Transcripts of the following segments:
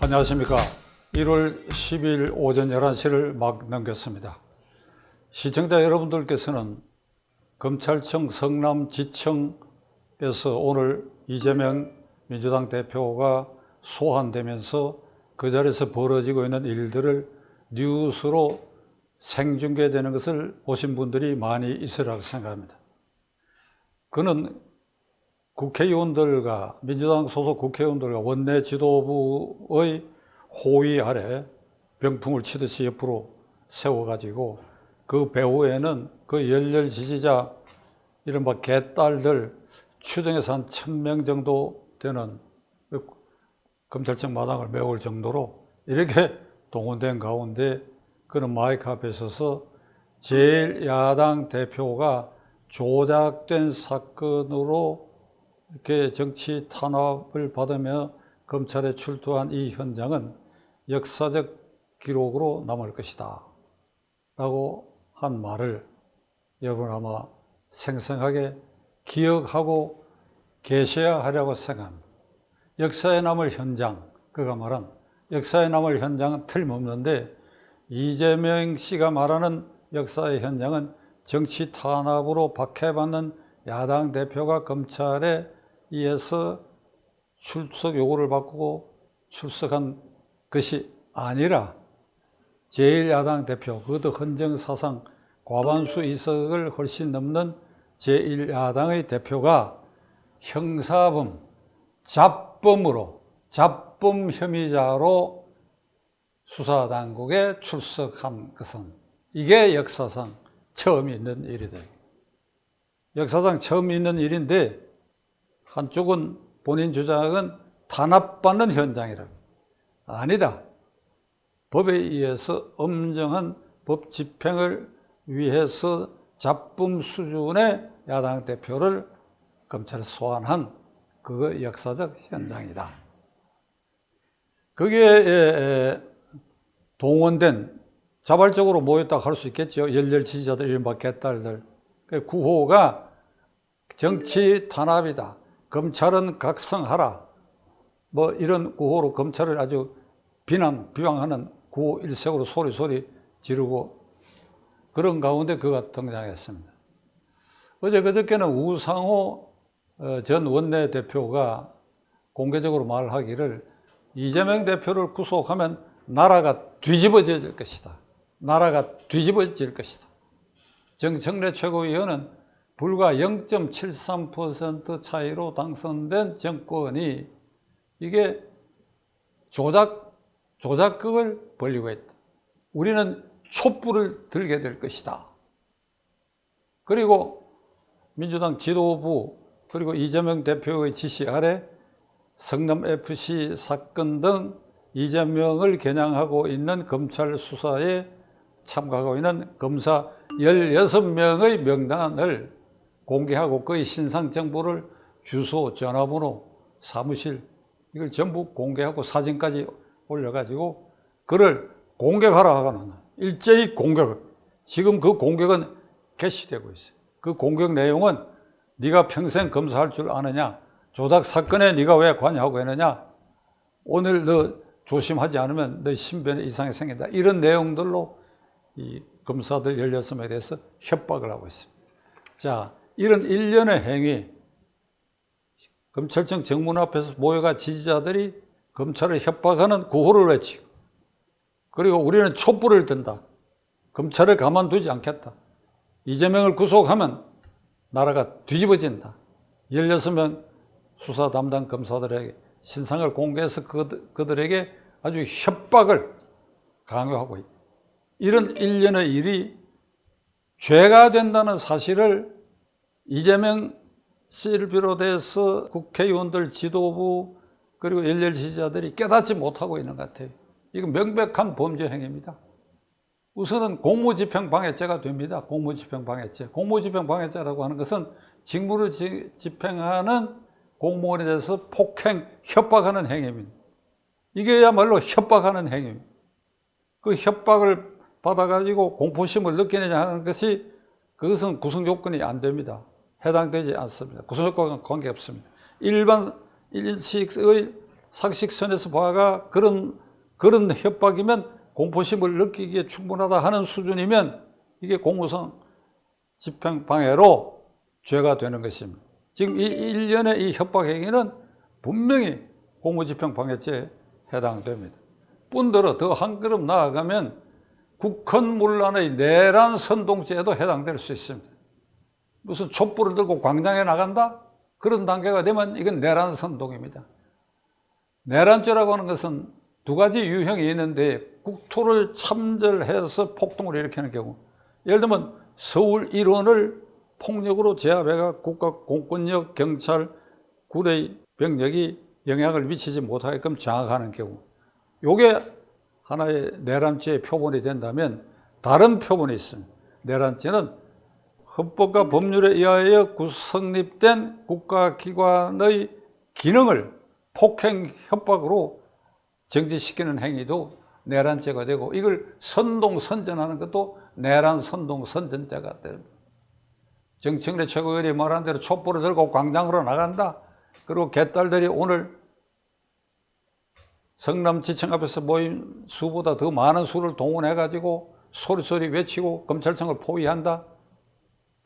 안녕하십니까. 1월 10일 오전 11시를 막 넘겼습니다. 시청자 여러분들께서는 검찰청 성남지청에서 오늘 이재명 민주당 대표가 소환되면서 그 자리에서 벌어지고 있는 일들을 뉴스로 생중계되는 것을 보신 분들이 많이 있으라고 생각합니다. 그는 국회의원들과 민주당 소속 국회의원들과 원내 지도부의 호위 아래 병풍을 치듯이 옆으로 세워가지고 그 배후에는 그 열렬 지지자 이른바 개딸들 추정해서 한 천 명 정도 되는 그 검찰청 마당을 메울 정도로 이렇게 동원된 가운데 그는 마이크 앞에 서서 제일 야당 대표가 조작된 사건으로 이렇게 정치 탄압을 받으며 검찰에 출두한 이 현장은 역사적 기록으로 남을 것이다. 라고 한 말을 여러분 아마 생생하게 기억하고 계셔야 하려고 생각합니다. 역사에 남을 현장, 그가 말한 역사에 남을 현장은 틀림없는데 이재명 씨가 말하는 역사의 현장은 정치 탄압으로 박해받는 야당 대표가 검찰에 의해서 출석 요구를 받고 출석한 것이 아니라 제1야당 대표, 그것도 헌정사상 과반수 이석을 훨씬 넘는 제1야당의 대표가 형사범, 잡범으로, 잡범 혐의자로 수사당국에 출석한 것은 이게 역사상 처음 있는 일이다. 역사상 처음 있는 일인데 한쪽은 본인 주장은 탄압받는 현장이라고. 아니다. 법에 의해서 엄정한 법 집행을 위해서 잡범 수준의 야당 대표를 검찰에 소환한 그거 역사적 현장이다. 거기에 동원된 자발적으로 모였다 할 수 있겠죠. 열렬 지지자들, 이른바 개딸들. 그 구호가 정치 탄압이다. 검찰은 각성하라. 뭐 이런 구호로 검찰을 아주 비난, 비방하는 구호 일색으로 소리 소리 지르고 그런 가운데 그가 등장했습니다. 어제 그저께는 우상호 어, 전 원내대표가 공개적으로 말하기를 이재명 대표를 구속하면 나라가 뒤집어질 것이다. 나라가 뒤집어질 것이다. 정청래 최고위원은 불과 0.73% 차이로 당선된 정권이 이게 조작, 조작극을 벌리고 있다. 우리는 촛불을 들게 될 것이다. 그리고 민주당 지도부 그리고 이재명 대표의 지시 아래 성남FC 사건 등 이재명을 겨냥하고 있는 검찰 수사에 참가하고 있는 검사 16명의 명단을 공개하고 그의 신상 정보를 주소, 전화번호, 사무실 이걸 전부 공개하고 사진까지 올려가지고 그를 공격하라 하는 일제히 공격. 지금 그 공격은 개시되고 있어요. 그 공격 내용은 네가 평생 검사할 줄 아느냐? 조작 사건에 네가 왜 관여하고 있느냐? 오늘 너 조심하지 않으면 너 신변에 이상이 생긴다. 이런 내용들로 이 검사들 16명에 대해서 협박을 하고 있습니다. 자, 이런 일련의 행위, 검찰청 정문 앞에서 모여가 지지자들이 검찰을 협박하는 구호를 외치고, 그리고 우리는 촛불을 든다. 검찰을 가만두지 않겠다. 이재명을 구속하면 나라가 뒤집어진다. 16명 수사 담당 검사들에게 신상을 공개해서 그들에게 아주 협박을 강요하고 있다. 이런 일련의 일이 죄가 된다는 사실을 이재명 씨를 비롯해서 국회의원들 지도부 그리고 열렬 지지자들이 깨닫지 못하고 있는 것 같아요. 이건 명백한 범죄 행위입니다. 우선은 공무집행 방해죄가 됩니다. 공무집행 방해죄. 공무집행 방해죄라고 하는 것은 직무를 집행하는 공무원에 대해서 폭행, 협박하는 행위입니다. 이게야말로 협박하는 행위입니다. 그 협박을 받아가지고 공포심을 느끼느냐 하는 것이 그것은 구성 요건이 안 됩니다. 해당되지 않습니다. 구성요건과 관계없습니다. 일반 일식의 상식선에서 봐가 그런 그런 협박이면 공포심을 느끼기에 충분하다 하는 수준이면 이게 공무상 집행방해로 죄가 되는 것입니다. 지금 이 일련의 이 협박 행위는 분명히 공무집행방해죄에 해당됩니다. 뿐더러 더 한 걸음 나아가면 국헌문란의 내란 선동죄에도 해당될 수 있습니다. 무슨 촛불을 들고 광장에 나간다? 그런 단계가 되면 이건 내란 선동입니다. 내란죄라고 하는 것은 두 가지 유형이 있는데 국토를 참절해서 폭동을 일으키는 경우 예를 들면 서울 일원을 폭력으로 제압해가 국가 공권력, 경찰, 군의 병력이 영향을 미치지 못하게끔 장악하는 경우 요게 하나의 내란죄의 표본이 된다면 다른 표본이 있습니다. 내란죄는 헌법과 법률에 의하여 구성립된 국가기관의 기능을 폭행 협박으로 정지시키는 행위도 내란죄가 되고 이걸 선동 선전하는 것도 내란 선동 선전죄가 됩니다. 정청래 최고위원이 말한 대로 촛불을 들고 광장으로 나간다. 그리고 개딸들이 오늘 성남지청 앞에서 모인 수보다 더 많은 수를 동원해가지고 소리소리 외치고 검찰청을 포위한다.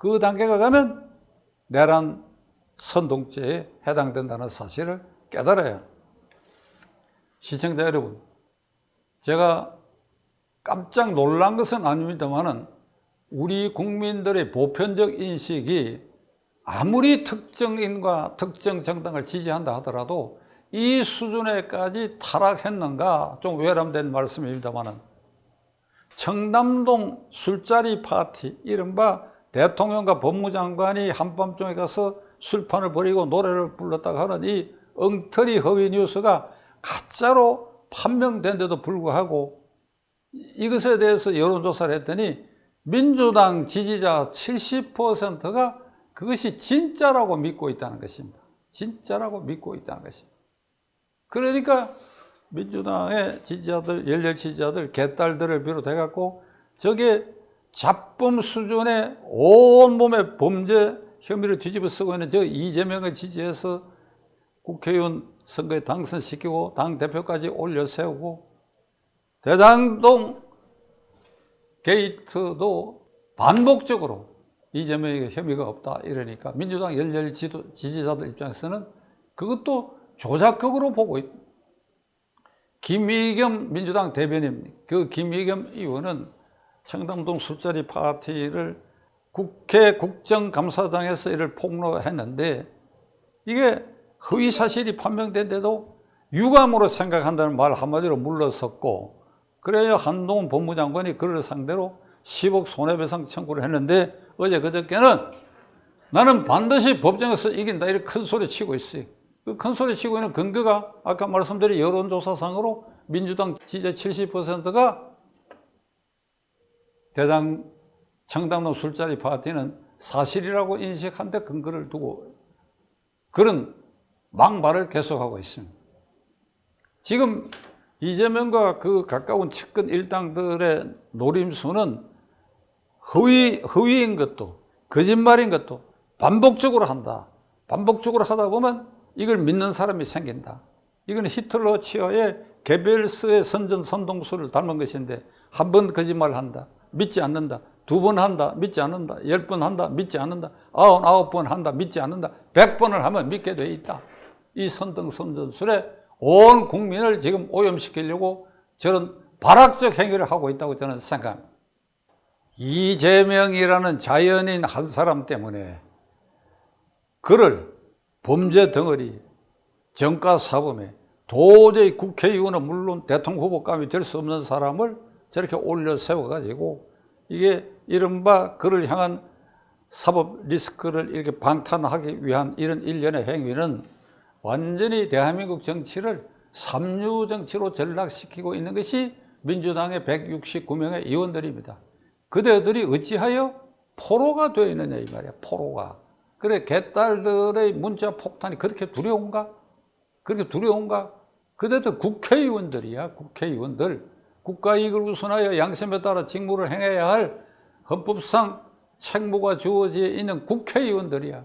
그 단계가 가면 내란 선동죄에 해당된다는 사실을 깨달아야 시청자 여러분, 제가 깜짝 놀란 것은 아닙니다만은 우리 국민들의 보편적 인식이 아무리 특정인과 특정 정당을 지지한다 하더라도 이 수준에까지 타락했는가 좀 외람된 말씀입니다만은 청담동 술자리 파티 이른바 대통령과 법무장관이 한밤중에 가서 술판을 벌이고 노래를 불렀다고 하는 이 엉터리 허위 뉴스가 가짜로 판명된데도 불구하고 이것에 대해서 여론조사를 했더니 민주당 지지자 70%가 그것이 진짜라고 믿고 있다는 것입니다. 진짜라고 믿고 있다는 것입니다. 그러니까 민주당의 지지자들, 열렬 지지자들, 개딸들을 비롯해 갖고 저게 잡범 수준의 온몸의 범죄 혐의를 뒤집어 쓰고 있는 저 이재명을 지지해서 국회의원 선거에 당선시키고 당대표까지 올려 세우고 대장동 게이트도 반복적으로 이재명에게 혐의가 없다 이러니까 민주당 열렬 지도, 지지자들 입장에서는 그것도 조작극으로 보고 있다. 김의겸 민주당 대변인, 그 김의겸 의원은 청담동 술자리 파티를 국회 국정감사장에서 이를 폭로했는데 이게 허위 사실이 판명된데도 유감으로 생각한다는 말 한마디로 물러섰고 그래야 한동훈 법무장관이 그를 상대로 10억 손해배상 청구를 했는데 어제 그저께는 나는 반드시 법정에서 이긴다 이렇게 큰 소리 치고 있어요. 그 큰 소리 치고 있는 근거가 아까 말씀드린 여론조사상으로 민주당 지지 70%가 대장 청담동 술자리 파티는 사실이라고 인식한 데 근거를 두고 그런 막말을 계속하고 있습니다. 지금 이재명과 그 가까운 측근 일당들의 노림수는 허위, 허위인 것도 거짓말인 것도 반복적으로 한다. 반복적으로 하다 보면 이걸 믿는 사람이 생긴다. 이건 히틀러 치어의 개벨스의 선전 선동수를 닮은 것인데 한 번 거짓말 한다. 믿지 않는다. 두 번 한다. 믿지 않는다. 열 번 한다. 믿지 않는다. 아흔아홉 번 한다. 믿지 않는다. 백 번을 하면 믿게 돼 있다. 이 선등 선전술에 온 국민을 지금 오염시키려고 저런 발악적 행위를 하고 있다고 저는 생각합니다. 이재명이라는 자연인 한 사람 때문에 그를 범죄 덩어리, 정가 사범에 도저히 국회의원은 물론 대통령 후보감이 될 수 없는 사람을 저렇게 올려 세워가지고 이게 이른바 그를 향한 사법 리스크를 이렇게 방탄하기 위한 이런 일련의 행위는 완전히 대한민국 정치를 삼류 정치로 전락시키고 있는 것이 민주당의 169명의 의원들입니다. 그대들이 어찌하여 포로가 되어 있느냐 이 말이야 포로가. 그래 개딸들의 문자 폭탄이 그렇게 두려운가? 그렇게 두려운가? 그대들 국회의원들이야 국회의원들 국가이익을 우선하여 양심에 따라 직무를 행해야 할 헌법상 책무가 주어져 있는 국회의원들이야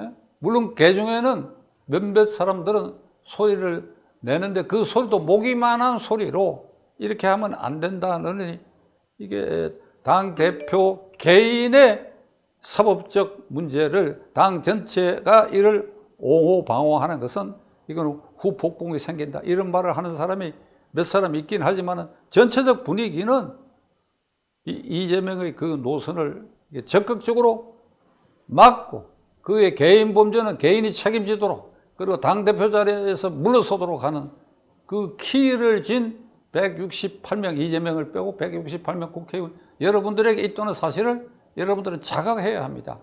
예? 물론 개중에는 몇몇 사람들은 소리를 내는데 그 소리도 목이만한 소리로 이렇게 하면 안 된다는 이게 당 대표 개인의 사법적 문제를 당 전체가 이를 옹호 방어하는 것은 이거는 후폭풍이 생긴다 이런 말을 하는 사람이 몇 사람 있긴 하지만 전체적 분위기는 이, 이재명의 그 노선을 적극적으로 막고 그의 개인 범죄는 개인이 책임지도록 그리고 당 대표 자리에서 물러서도록 하는 그 키를 진 168명 이재명을 빼고 168명 국회의원 여러분들에게 있다는 사실을 여러분들은 자각해야 합니다.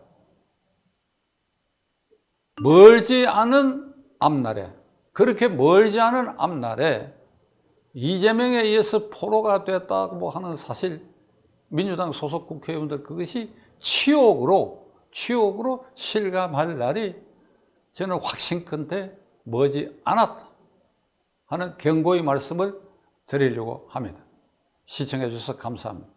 멀지 않은 앞날에 그렇게 멀지 않은 앞날에 이재명에 의해서 포로가 됐다고 하는 사실 민주당 소속 국회의원들 그것이 치욕으로 치욕으로 실감할 날이 저는 확신컨대 머지 않았다 하는 경고의 말씀을 드리려고 합니다. 시청해 주셔서 감사합니다.